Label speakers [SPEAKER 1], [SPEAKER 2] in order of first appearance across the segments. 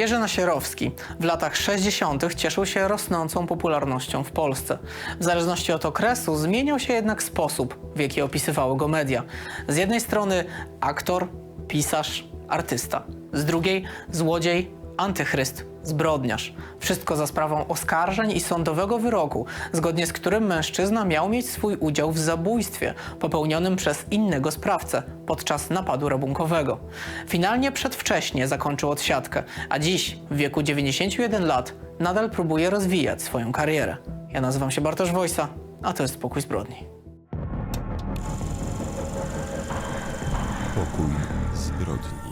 [SPEAKER 1] Jerzy Nasierowski w latach 60. cieszył się rosnącą popularnością w Polsce. W zależności od okresu zmieniał się jednak sposób, w jaki opisywały go media. Z jednej strony aktor, pisarz, artysta. Z drugiej złodziej, antychryst, zbrodniarz. Wszystko za sprawą oskarżeń i sądowego wyroku, zgodnie z którym mężczyzna miał mieć swój udział w zabójstwie popełnionym przez innego sprawcę podczas napadu rabunkowego. Finalnie przedwcześnie zakończył odsiadkę, a dziś, w wieku 91 lat, nadal próbuje rozwijać swoją karierę. Ja nazywam się Bartosz Wojsa, a to jest Spokój Zbrodni.
[SPEAKER 2] Pokój zbrodni.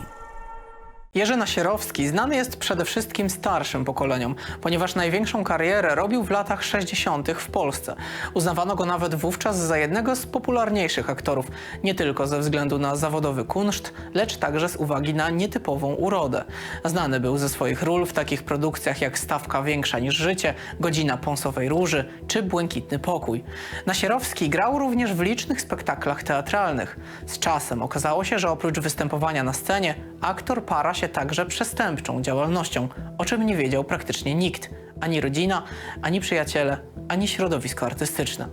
[SPEAKER 1] Jerzy Nasierowski znany jest przede wszystkim starszym pokoleniom, ponieważ największą karierę robił w latach 60. w Polsce. Uznawano go nawet wówczas za jednego z popularniejszych aktorów, nie tylko ze względu na zawodowy kunszt, lecz także z uwagi na nietypową urodę. Znany był ze swoich ról w takich produkcjach jak Stawka większa niż życie, Godzina pąsowej róży czy Błękitny pokój. Nasierowski grał również w licznych spektaklach teatralnych. Z czasem okazało się, że oprócz występowania na scenie, aktor para się także przestępczą działalnością, o czym nie wiedział praktycznie nikt. Ani rodzina, ani przyjaciele, ani środowisko artystyczne.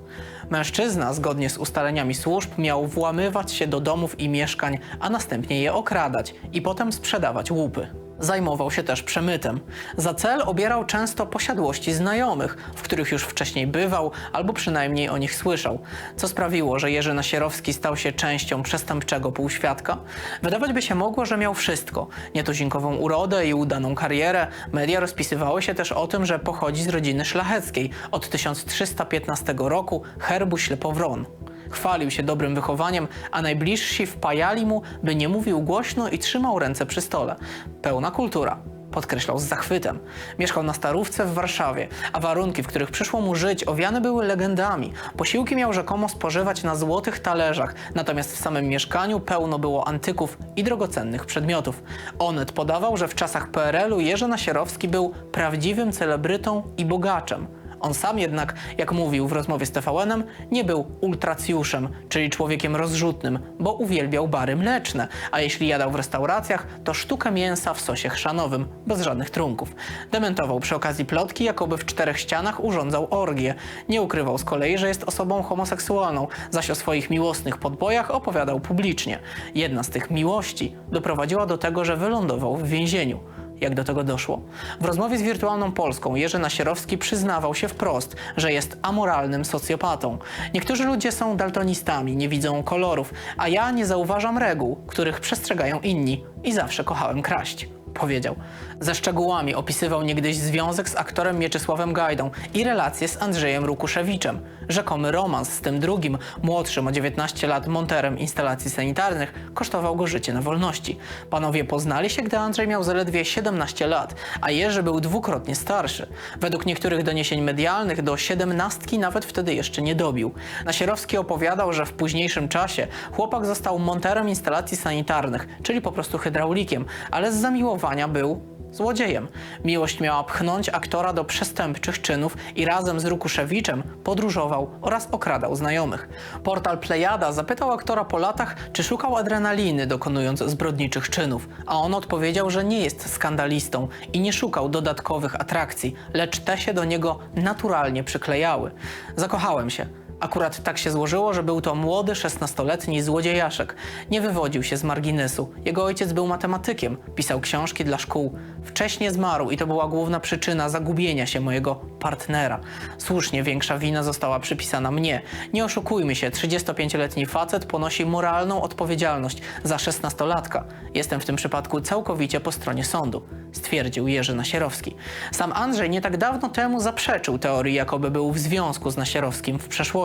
[SPEAKER 1] Mężczyzna, zgodnie z ustaleniami służb, miał włamywać się do domów i mieszkań, a następnie je okradać i potem sprzedawać łupy. Zajmował się też przemytem. Za cel obierał często posiadłości znajomych, w których już wcześniej bywał albo przynajmniej o nich słyszał, co sprawiło, że Jerzy Nasierowski stał się częścią przestępczego półświadka. Wydawać by się mogło, że miał wszystko: nietuzinkową urodę i udaną karierę. Media rozpisywały się też o tym, że pochodzi z rodziny szlacheckiej od 1315 roku herbu Ślepowron. Chwalił się dobrym wychowaniem, a najbliżsi wpajali mu, by nie mówił głośno i trzymał ręce przy stole. Pełna kultura. Podkreślał z zachwytem. Mieszkał na Starówce w Warszawie, a warunki, w których przyszło mu żyć, owiane były legendami. Posiłki miał rzekomo spożywać na złotych talerzach, natomiast w samym mieszkaniu pełno było antyków i drogocennych przedmiotów. Onet podawał, że w czasach PRL-u Jerzy Nasierowski był prawdziwym celebrytą i bogaczem. On sam jednak, jak mówił w rozmowie z TVN-em, nie był ultracjuszem, czyli człowiekiem rozrzutnym, bo uwielbiał bary mleczne, a jeśli jadał w restauracjach, to sztukę mięsa w sosie chrzanowym, bez żadnych trunków. Dementował przy okazji plotki, jakoby w czterech ścianach urządzał orgie. Nie ukrywał z kolei, że jest osobą homoseksualną, zaś o swoich miłosnych podbojach opowiadał publicznie. Jedna z tych miłości doprowadziła do tego, że wylądował w więzieniu. Jak do tego doszło? W rozmowie z Wirtualną Polską Jerzy Nasierowski przyznawał się wprost, że jest amoralnym socjopatą. Niektórzy ludzie są daltonistami, nie widzą kolorów, a ja nie zauważam reguł, których przestrzegają inni i zawsze kochałem kraść. Powiedział. Ze szczegółami opisywał niegdyś związek z aktorem Mieczysławem Gajdą i relacje z Andrzejem Rukuszewiczem. Rzekomy romans z tym drugim, młodszym o 19 lat monterem instalacji sanitarnych, kosztował go życie na wolności. Panowie poznali się, gdy Andrzej miał zaledwie 17 lat, a Jerzy był dwukrotnie starszy. Według niektórych doniesień medialnych do siedemnastki nawet wtedy jeszcze nie dobił. Nasierowski opowiadał, że w późniejszym czasie chłopak został monterem instalacji sanitarnych, czyli po prostu hydraulikiem, ale z zamiłowania był złodziejem. Miłość miała pchnąć aktora do przestępczych czynów i razem z Rukuszewiczem podróżował oraz okradał znajomych. Portal Plejada zapytał aktora po latach, czy szukał adrenaliny dokonując zbrodniczych czynów, a on odpowiedział, że nie jest skandalistą i nie szukał dodatkowych atrakcji, lecz te się do niego naturalnie przyklejały. Zakochałem się. Akurat tak się złożyło, że był to młody, 16-letni złodziejaszek. Nie wywodził się z marginesu. Jego ojciec był matematykiem, pisał książki dla szkół. Wcześnie zmarł i to była główna przyczyna zagubienia się mojego partnera. Słusznie większa wina została przypisana mnie. Nie oszukujmy się, 35-letni facet ponosi moralną odpowiedzialność za 16-latka. Jestem w tym przypadku całkowicie po stronie sądu, stwierdził Jerzy Nasierowski. Sam Andrzej nie tak dawno temu zaprzeczył teorii, jakoby był w związku z Nasierowskim w przeszłości.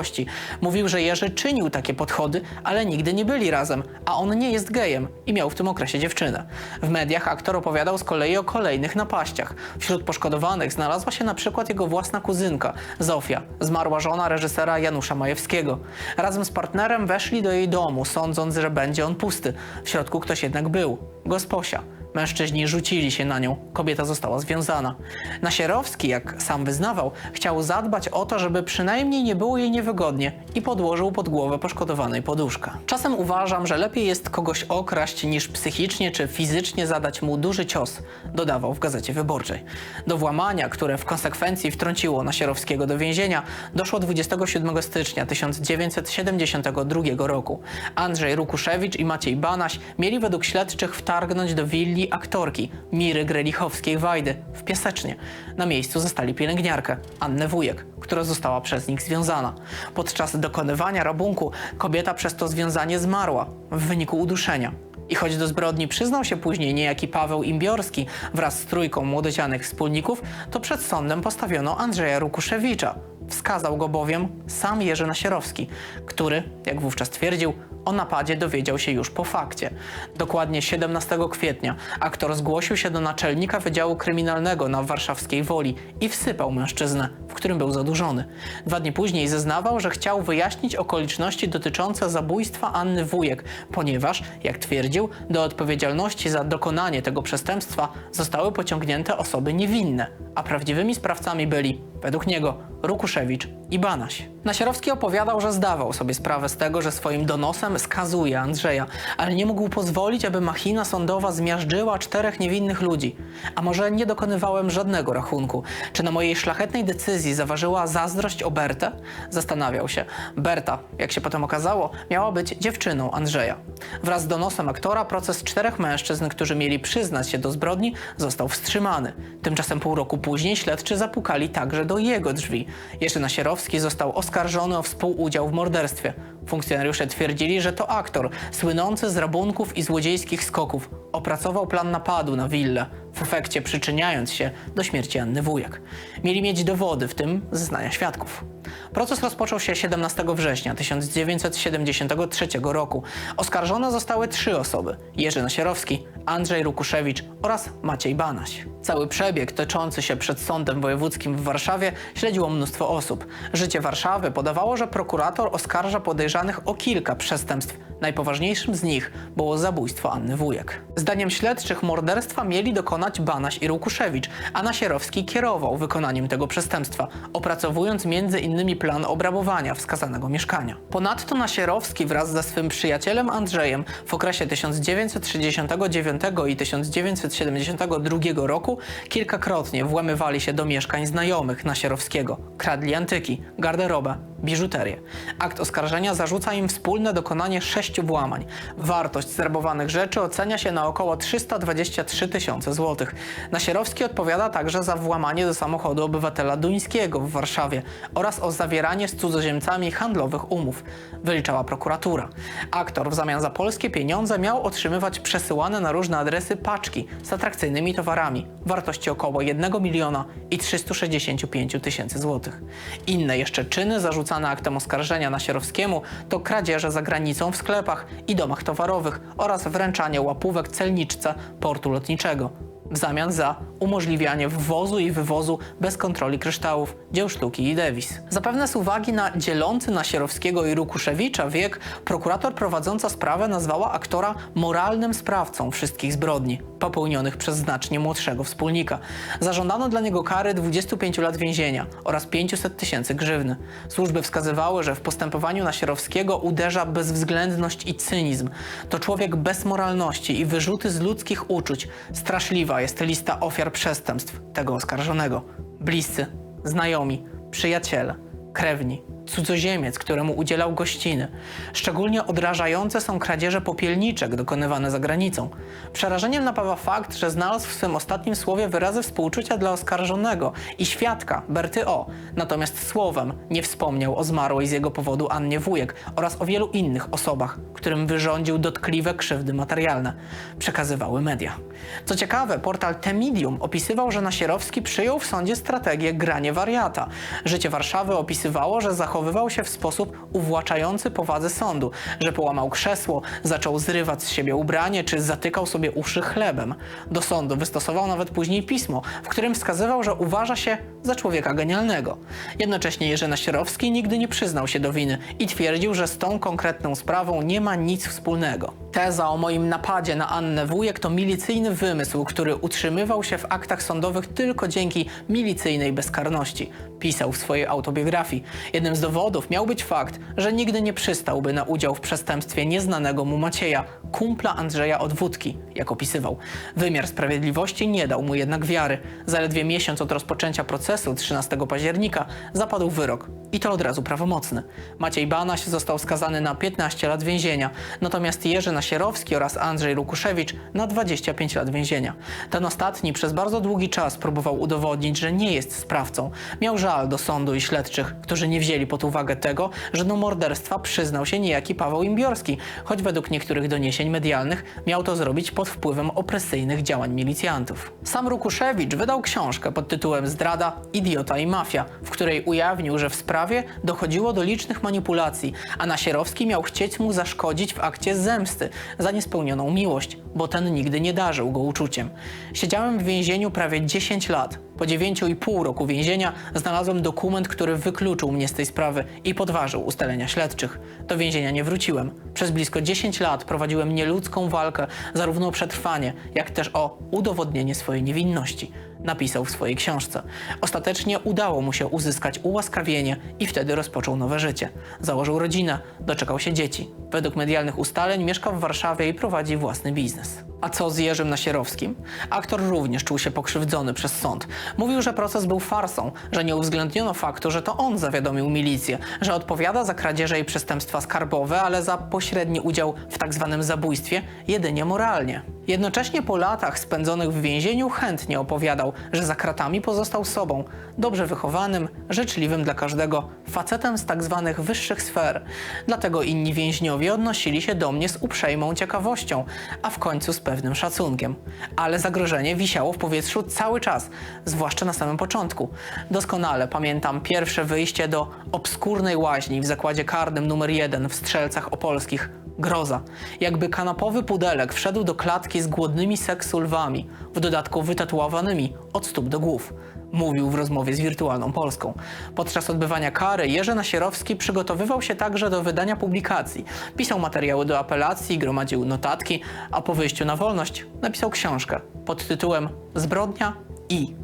[SPEAKER 1] Mówił, że Jerzy czynił takie podchody, ale nigdy nie byli razem, a on nie jest gejem i miał w tym okresie dziewczynę. W mediach aktor opowiadał z kolei o kolejnych napaściach. Wśród poszkodowanych znalazła się na przykład jego własna kuzynka, Zofia, zmarła żona reżysera Janusza Majewskiego. Razem z partnerem weszli do jej domu, sądząc, że będzie on pusty. W środku ktoś jednak był. Gosposia. Mężczyźni rzucili się na nią, kobieta została związana. Nasierowski, jak sam wyznawał, chciał zadbać o to, żeby przynajmniej nie było jej niewygodnie i podłożył pod głowę poszkodowanej poduszkę. Czasem uważam, że lepiej jest kogoś okraść niż psychicznie czy fizycznie zadać mu duży cios, dodawał w Gazecie Wyborczej. Do włamania, które w konsekwencji wtrąciło Nasierowskiego do więzienia, doszło 27 stycznia 1972 roku. Andrzej Rukuszewicz i Maciej Banaś mieli według śledczych wtargnąć do willi aktorki Miry Grelichowskiej-Wajdy w Piasecznie. Na miejscu zastali pielęgniarkę Annę Wujek, która została przez nich związana. Podczas dokonywania rabunku kobieta przez to związanie zmarła w wyniku uduszenia. I choć do zbrodni przyznał się później niejaki Paweł Imbiorski wraz z trójką młodocianych wspólników, to przed sądem postawiono Andrzeja Rukuszewicza. Wskazał go bowiem sam Jerzy Nasierowski, który, jak wówczas twierdził, o napadzie dowiedział się już po fakcie. Dokładnie 17 kwietnia aktor zgłosił się do naczelnika Wydziału Kryminalnego na warszawskiej Woli i wsypał mężczyznę, w którym był zadłużony. Dwa dni później zeznawał, że chciał wyjaśnić okoliczności dotyczące zabójstwa Anny Wujek, ponieważ, jak twierdził, do odpowiedzialności za dokonanie tego przestępstwa zostały pociągnięte osoby niewinne, a prawdziwymi sprawcami byli, według niego, Rukuszewicz i Banaś. Nasierowski opowiadał, że zdawał sobie sprawę z tego, że swoim donosem skazuje Andrzeja, ale nie mógł pozwolić, aby machina sądowa zmiażdżyła czterech niewinnych ludzi. A może nie dokonywałem żadnego rachunku? Czy na mojej szlachetnej decyzji zaważyła zazdrość o Bertę? Zastanawiał się. Berta, jak się potem okazało, miała być dziewczyną Andrzeja. Wraz z donosem aktora proces czterech mężczyzn, którzy mieli przyznać się do zbrodni, został wstrzymany. Tymczasem pół roku później śledczy zapukali także do jego drzwi. Jerzy Nasierowski został oskarżony o współudział w morderstwie. Funkcjonariusze twierdzili, że to aktor, słynący z rabunków i złodziejskich skoków, opracował plan napadu na willę, w efekcie przyczyniając się do śmierci Anny Wujek. Mieli mieć dowody, w tym zeznania świadków. Proces rozpoczął się 17 września 1973 roku. Oskarżone zostały trzy osoby: Jerzy Nasierowski, Andrzej Rukuszewicz oraz Maciej Banaś. Cały przebieg toczący się przed Sądem Wojewódzkim w Warszawie śledziło mnóstwo osób. Życie Warszawy podawało, że prokurator oskarża podejrzanych o kilka przestępstw. Najpoważniejszym z nich było zabójstwo Anny Wujek. Zdaniem śledczych morderstwa mieli dokonać Banaś i Rukuszewicz, a Nasierowski kierował wykonaniem tego przestępstwa, opracowując innymi plan obrabowania wskazanego mieszkania. Ponadto Nasierowski wraz ze swym przyjacielem Andrzejem w okresie 1969 i 1972 roku kilkakrotnie włamywali się do mieszkań znajomych Nasierowskiego, kradli antyki, garderobę, biżuterię. Akt oskarżenia zarzuca im wspólne dokonanie sześciu włamań. Wartość zrabowanych rzeczy ocenia się na około 323 tysiące złotych. Nasierowski odpowiada także za włamanie do samochodu obywatela duńskiego w Warszawie oraz o zawieranie z cudzoziemcami handlowych umów, wyliczała prokuratura. Aktor w zamian za polskie pieniądze miał otrzymywać przesyłane na różne adresy paczki z atrakcyjnymi towarami wartości około 1 miliona i 365 tysięcy złotych. Inne jeszcze czyny zarzucane aktem oskarżenia Nasierowskiemu to kradzieże za granicą w sklepach i domach towarowych oraz wręczanie łapówek celniczce portu lotniczego. W zamian za umożliwianie wwozu i wywozu bez kontroli kryształów, dzieł sztuki i dewiz. Zapewne z uwagi na dzielący Nasierowskiego i Rukuszewicza wiek, prokurator prowadząca sprawę nazwała aktora moralnym sprawcą wszystkich zbrodni popełnionych przez znacznie młodszego wspólnika. Zażądano dla niego kary 25 lat więzienia oraz 500 tysięcy grzywny. Służby wskazywały, że w postępowaniu Nasierowskiego uderza bezwzględność i cynizm. To człowiek bez moralności i wyrzuty z ludzkich uczuć. Straszliwa jest lista ofiar przestępstw tego oskarżonego. Bliscy, znajomi, przyjaciele, krewni, cudzoziemiec, któremu udzielał gościny. Szczególnie odrażające są kradzieże popielniczek dokonywane za granicą. Przerażeniem napawa fakt, że znalazł w swym ostatnim słowie wyrazy współczucia dla oskarżonego i świadka Berty O. Natomiast słowem nie wspomniał o zmarłej z jego powodu Annie Wujek oraz o wielu innych osobach, którym wyrządził dotkliwe krzywdy materialne. Przekazywały media. Co ciekawe, portal Temidium opisywał, że Nasierowski przyjął w sądzie strategię granie wariata. Życie Warszawy opisywało, że zachował zachowywał się w sposób uwłaczający powadze sądu, że połamał krzesło, zaczął zrywać z siebie ubranie czy zatykał sobie uszy chlebem. Do sądu wystosował nawet później pismo, w którym wskazywał, że uważa się za człowieka genialnego. Jednocześnie Jerzy Nasierowski nigdy nie przyznał się do winy i twierdził, że z tą konkretną sprawą nie ma nic wspólnego. Teza o moim napadzie na Annę Wujek to milicyjny wymysł, który utrzymywał się w aktach sądowych tylko dzięki milicyjnej bezkarności. Pisał w swojej autobiografii. Jednym z dowodów miał być fakt, że nigdy nie przystałby na udział w przestępstwie nieznanego mu Macieja, kumpla Andrzeja od wódki, jak opisywał. Wymiar sprawiedliwości nie dał mu jednak wiary. Zaledwie miesiąc od rozpoczęcia procesu 13 października zapadł wyrok. I to od razu prawomocny. Maciej Banaś został skazany na 15 lat więzienia, natomiast Jerzy Nasierowski oraz Andrzej Lukuszewicz na 25 lat więzienia. Ten ostatni przez bardzo długi czas próbował udowodnić, że nie jest sprawcą. Miał żal do sądu i śledczych, którzy nie wzięli pod uwagę tego, że do morderstwa przyznał się niejaki Paweł Imbiorski, choć według niektórych doniesień medialnych miał to zrobić pod wpływem opresyjnych działań milicjantów. Sam Rukuszewicz wydał książkę pod tytułem Zdrada, Idiota i Mafia, w której ujawnił, że w sprawie dochodziło do licznych manipulacji, a Nasierowski miał chcieć mu zaszkodzić w akcie zemsty za niespełnioną miłość, bo ten nigdy nie darzył go uczuciem. Siedziałem w więzieniu prawie 10 lat. Po 9,5 roku więzienia znalazłem dokument, który wykluczył mnie z tej sprawy i podważył ustalenia śledczych. Do więzienia nie wróciłem. Przez blisko 10 lat prowadziłem nieludzką walkę zarówno o przetrwanie, jak też o udowodnienie swojej niewinności. Napisał w swojej książce. Ostatecznie udało mu się uzyskać ułaskawienie i wtedy rozpoczął nowe życie. Założył rodzinę, doczekał się dzieci. Według medialnych ustaleń mieszka w Warszawie i prowadzi własny biznes. A co z Jerzym Nasierowskim? Aktor również czuł się pokrzywdzony przez sąd. Mówił, że proces był farsą, że nie uwzględniono faktu, że to on zawiadomił milicję, że odpowiada za kradzieże i przestępstwa skarbowe, ale za pośredni udział w tak zwanym zabójstwie jedynie moralnie. Jednocześnie po latach spędzonych w więzieniu chętnie opowiadał, że za kratami pozostał sobą, dobrze wychowanym, życzliwym dla każdego, facetem z tak zwanych wyższych sfer. Dlatego inni więźniowie odnosili się do mnie z uprzejmą ciekawością, a w końcu z pewnym szacunkiem. Ale zagrożenie wisiało w powietrzu cały czas, zwłaszcza na samym początku. Doskonale pamiętam pierwsze wyjście do obskurnej łaźni w zakładzie karnym numer 1 w Strzelcach Opolskich. Groza. Jakby kanapowy pudelek wszedł do klatki z głodnymi seksu lwami, w dodatku wytatuowanymi od stóp do głów. Mówił w rozmowie z Wirtualną Polską. Podczas odbywania kary Jerzy Nasierowski przygotowywał się także do wydania publikacji. Pisał materiały do apelacji, gromadził notatki, a po wyjściu na wolność napisał książkę pod tytułem Zbrodnia i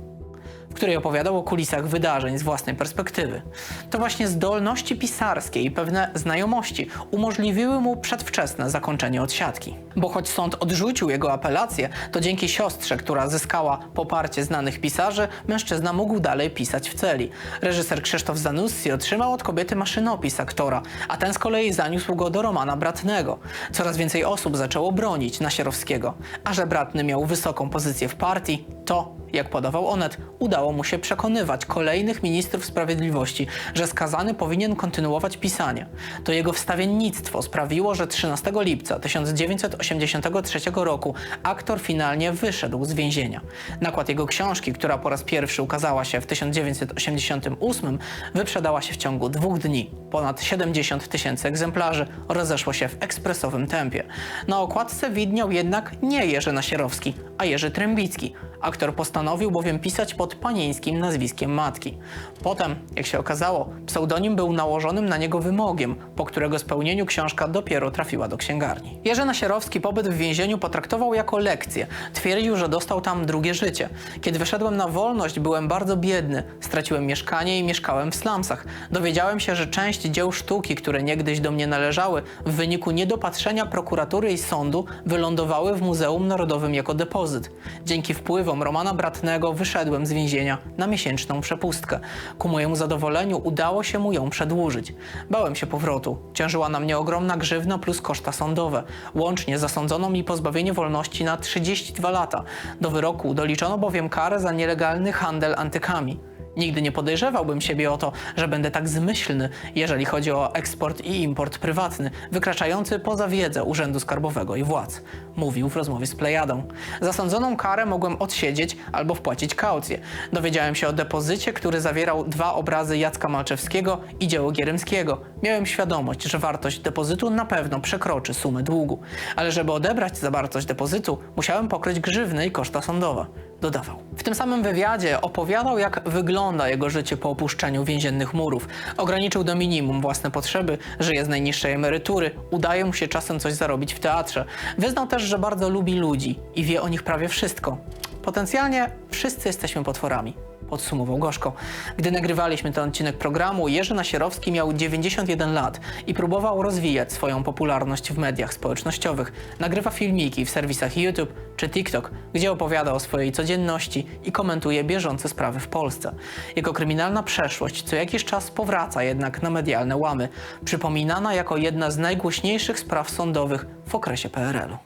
[SPEAKER 1] której opowiadał o kulisach wydarzeń z własnej perspektywy. To właśnie zdolności pisarskie i pewne znajomości umożliwiły mu przedwczesne zakończenie odsiadki. Bo choć sąd odrzucił jego apelację, to dzięki siostrze, która zyskała poparcie znanych pisarzy, mężczyzna mógł dalej pisać w celi. Reżyser Krzysztof Zanussi otrzymał od kobiety maszynopis aktora, a ten z kolei zaniósł go do Romana Bratnego. Coraz więcej osób zaczęło bronić Nasierowskiego, a że Bratny miał wysoką pozycję w partii, to jak podawał Onet, udało mu się przekonywać kolejnych ministrów sprawiedliwości, że skazany powinien kontynuować pisanie. To jego wstawiennictwo sprawiło, że 13 lipca 1983 roku aktor finalnie wyszedł z więzienia. Nakład jego książki, która po raz pierwszy ukazała się w 1988, wyprzedała się w ciągu dwóch dni. Ponad 70 tysięcy egzemplarzy rozeszło się w ekspresowym tempie. Na okładce widniał jednak nie Jerzy Nasierowski, a Jerzy Trębicki. Aktor postanowił bowiem pisać pod panieńskim nazwiskiem matki. Potem, jak się okazało, pseudonim był nałożonym na niego wymogiem, po którego spełnieniu książka dopiero trafiła do księgarni. Jerzy Nasierowski pobyt w więzieniu potraktował jako lekcję. Twierdził, że dostał tam drugie życie. Kiedy wyszedłem na wolność, byłem bardzo biedny. Straciłem mieszkanie i mieszkałem w slumsach. Dowiedziałem się, że część dzieł sztuki, które niegdyś do mnie należały, w wyniku niedopatrzenia prokuratury i sądu wylądowały w Muzeum Narodowym jako depozyt. Dzięki wpływom Romana Bratnego wyszedłem z więzienia na miesięczną przepustkę. Ku mojemu zadowoleniu udało się mu ją przedłużyć. Bałem się powrotu. Ciążyła na mnie ogromna grzywna plus koszta sądowe. Łącznie zasądzono mi pozbawienie wolności na 32 lata. Do wyroku doliczono bowiem karę za nielegalny handel antykami. Nigdy nie podejrzewałbym siebie o to, że będę tak zmyślny, jeżeli chodzi o eksport i import prywatny, wykraczający poza wiedzę Urzędu Skarbowego i władz. Mówił w rozmowie z Plejadą. Zasądzoną karę mogłem odsiedzieć albo wpłacić kaucję. Dowiedziałem się o depozycie, który zawierał dwa obrazy Jacka Malczewskiego i dzieło Gierymskiego. Miałem świadomość, że wartość depozytu na pewno przekroczy sumę długu. Ale żeby odebrać zawartość depozytu, musiałem pokryć grzywny i koszta sądowe. Dodawał. W tym samym wywiadzie opowiadał, jak wygląda jego życie po opuszczeniu więziennych murów. Ograniczył do minimum własne potrzeby, żyje z najniższej emerytury, udaje mu się czasem coś zarobić w teatrze. Wyznał też, że bardzo lubi ludzi i wie o nich prawie wszystko. Potencjalnie wszyscy jesteśmy potworami. Podsumował gorzko. Gdy nagrywaliśmy ten odcinek programu, Jerzy Nasierowski miał 91 lat i próbował rozwijać swoją popularność w mediach społecznościowych. Nagrywa filmiki w serwisach YouTube czy TikTok, gdzie opowiada o swojej codzienności i komentuje bieżące sprawy w Polsce. Jego kryminalna przeszłość co jakiś czas powraca jednak na medialne łamy, przypominana jako jedna z najgłośniejszych spraw sądowych w okresie PRL-u.